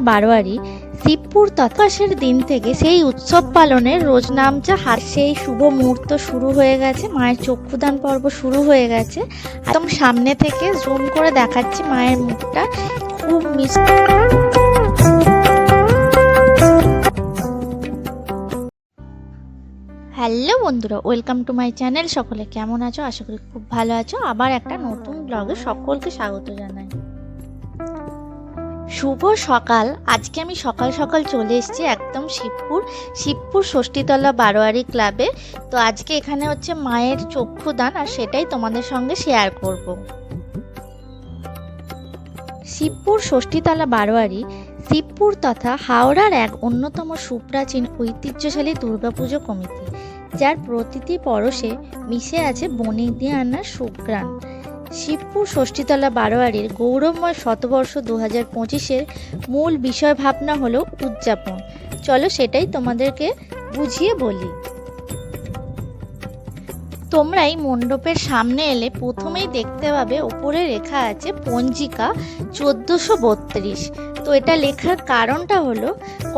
বারোয়ারি শিবপুর তথাসের দিন থেকে সেই উৎসব পালনের রোজ নামচা হার সেই শুভ মুহূর্ত শুরু হয়ে গেছে। মায়ের চক্ষুদান পর্ব শুরু হয়ে গেছে। একদম সামনে থেকে জুম করে দেখাচ্ছি মায়ের মুখটা। খুব মিষ্টি। হ্যালো বন্ধুরা, ওয়েলকাম টু মাই চ্যানেল। সকলে কেমন আছো? আশা করি খুব ভালো আছো। আবার একটা নতুন ব্লগে সকলকে স্বাগত জানাই। শুভ সকাল। আজকে আমি সকাল সকাল চলে এসেছি একদম শিবপুর শিবপুর ষষ্ঠীতলা বারোয়ারি ক্লাবে তো আজকে এখানে হচ্ছে মায়ের চক্ষুদান আর সেটাই তোমাদের সঙ্গে শেয়ার করব। শিবপুর ষষ্ঠীতলা বারোয়ারি, শিবপুর তথা হাওড়ার এক অন্যতম সুপ্রাচীন ঐতিহ্যশালী দুর্গাপুজো কমিটি, যার প্রতিটি পরশে মিশে আছে বনিদি আনার সুগ্রাণ শিবপুর ষষ্ঠীতলা বারোয়ারির গৌরবময় শতবর্ষ দু হাজার পঁচিশের মূল বিষয় ভাবনা হলো উদযাপন। চলো সেটাই তোমাদেরকে বুঝিয়ে বলি। তোমরাই মণ্ডপের সামনে এলে প্রথমেই দেখতে পাবে ওপরে রেখা আছে পঞ্জিকা চোদ্দোশো বত্রিশ। তো এটা লেখার কারণটা হলো,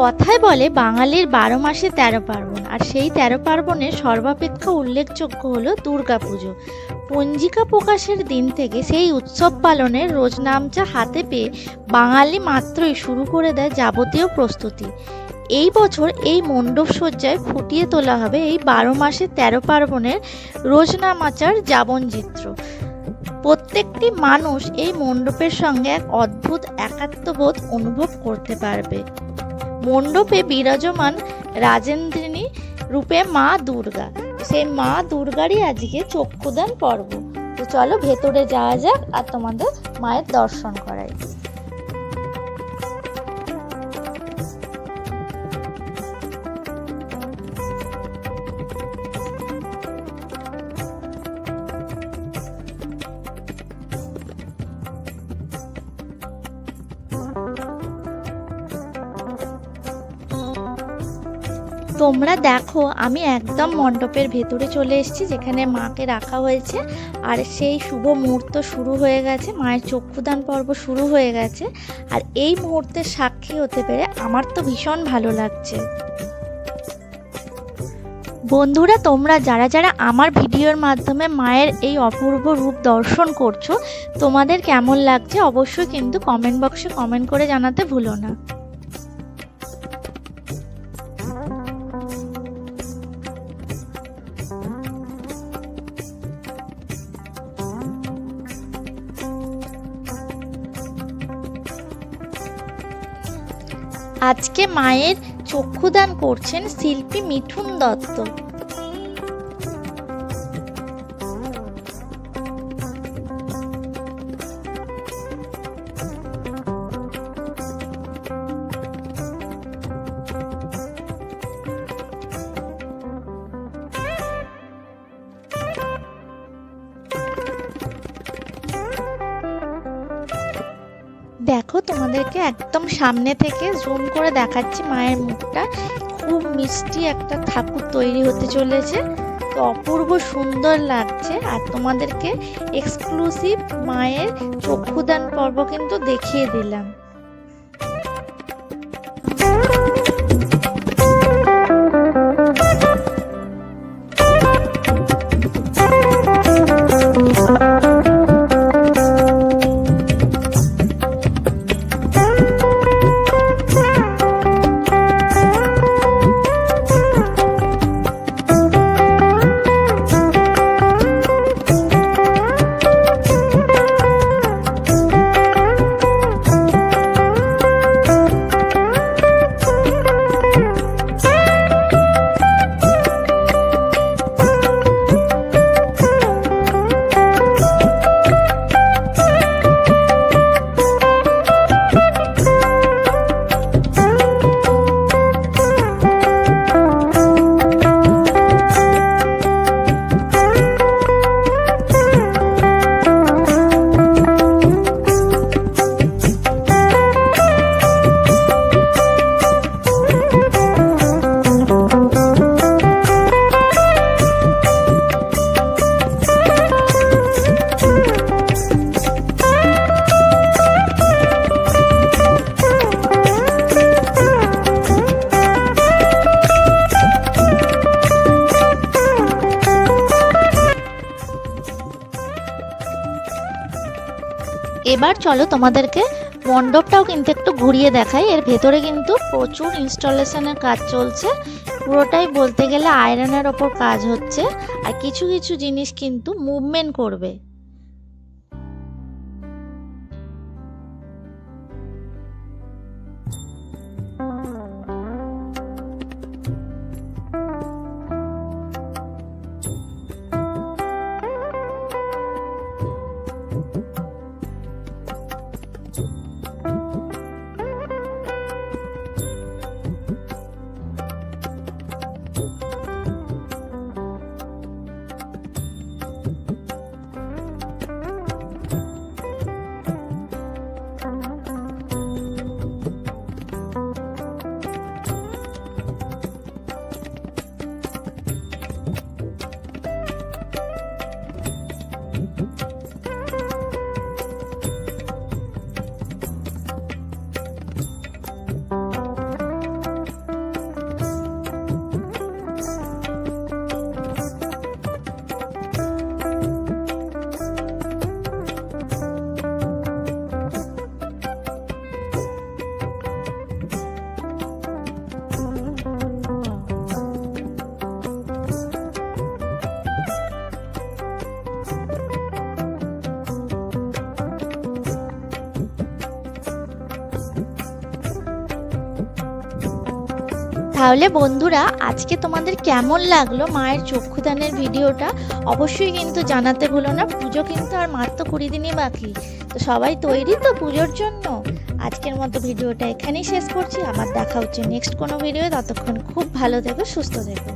কথায় বলে বাঙালির বারো মাসে তেরো পার্বণ, আর সেই তেরো পার্বণের সর্বাপেক্ষা উল্লেখযোগ্য হলো দুর্গাপুজো। পঞ্জিকা প্রকাশের দিন থেকে সেই উৎসব পালনের রোজ নামচা হাতে পেয়ে বাঙালি মাত্রই শুরু করে দেয় যাবতীয় প্রস্তুতি। এই বছর এই মণ্ডপ সজ্জায় ফুটিয়ে তোলা হবে এই বারো মাসে তেরো পার্বণের রোজনামাচার যাবনচিত্র। প্রত্যেকটি মানুষ এই মণ্ডপের সঙ্গে এক অদ্ভুত একাত্মবোধ অনুভব করতে পারবে। মণ্ডপে বিরাজমান রাজেন্দ্রিনী রূপে মা দুর্গা। সেই মা দুর্গারই আজকে চক্ষুদান পর্ব। তো চলো ভেতরে যাওয়া যাক আর তোমাদের মায়ের দর্শন করাই। তোমরা দেখো, আমি একদম মণ্ডপের ভেতরে চলে এসেছি, যেখানে মাকে রাখা হয়েছে। আর সেই শুভ মুহূর্ত শুরু হয়ে গেছে, মায়ের চক্ষুদান পর্ব শুরু হয়ে গেছে। আর এই মুহূর্তের সাক্ষী হতে পেরে আমার তো ভীষণ ভালো লাগছে। বন্ধুরা, তোমরা যারা যারা আমার ভিডিওর মাধ্যমে মায়ের এই অপূর্ব রূপ দর্শন করছ, তোমাদের কেমন লাগছে অবশ্যই কিন্তু কমেন্ট বক্সে কমেন্ট করে জানাতে ভুলো না। আজকে মায়ের চক্ষুদান করছেন শিল্পী মিঠুন দত্ত। তোমাদেরকে একদম সামনে থেকে জুম করে দেখাচ্ছি মায়ের মুখটা। খুব মিষ্টি একটা ঠাকুর তৈরি হতে চলেছে। তো অপূর্ব সুন্দর লাগছে। আর তোমাদেরকে এক্সক্লুসিভ মায়ের চক্ষুদান পর্ব কিন্তু দেখিয়ে দিলাম। এবার চলো তোমাদেরকে মণ্ডপটাও কিন্তু একটু ঘুরিয়ে দেখাই। এর ভেতরে কিন্তু প্রচুর ইনস্টলেশনের কাজ চলছে। পুরোটাই বলতে গেলে আয়রনের ওপর কাজ হচ্ছে। আর কিছু কিছু জিনিস কিন্তু মুভমেন্ট করবে। তাহলে বন্ধুরা, আজকে তোমাদের কেমন লাগল মায়ের চক্ষুদানের ভিডিওটা? অবশ্যই কিন্তু জানাতে ভুলো না, পুজো কিন্তু আর মাত্র কুড়ি দিনই বাকি। তো সবাই তৈরি তো পুজোর জন্য? আজকের মতো ভিডিওটা এখানেই শেষ করছি। আবার দেখা হচ্ছে নেক্সট কোনো ভিডিও ততক্ষণ খুব ভালো থেকো, সুস্থ থেকো।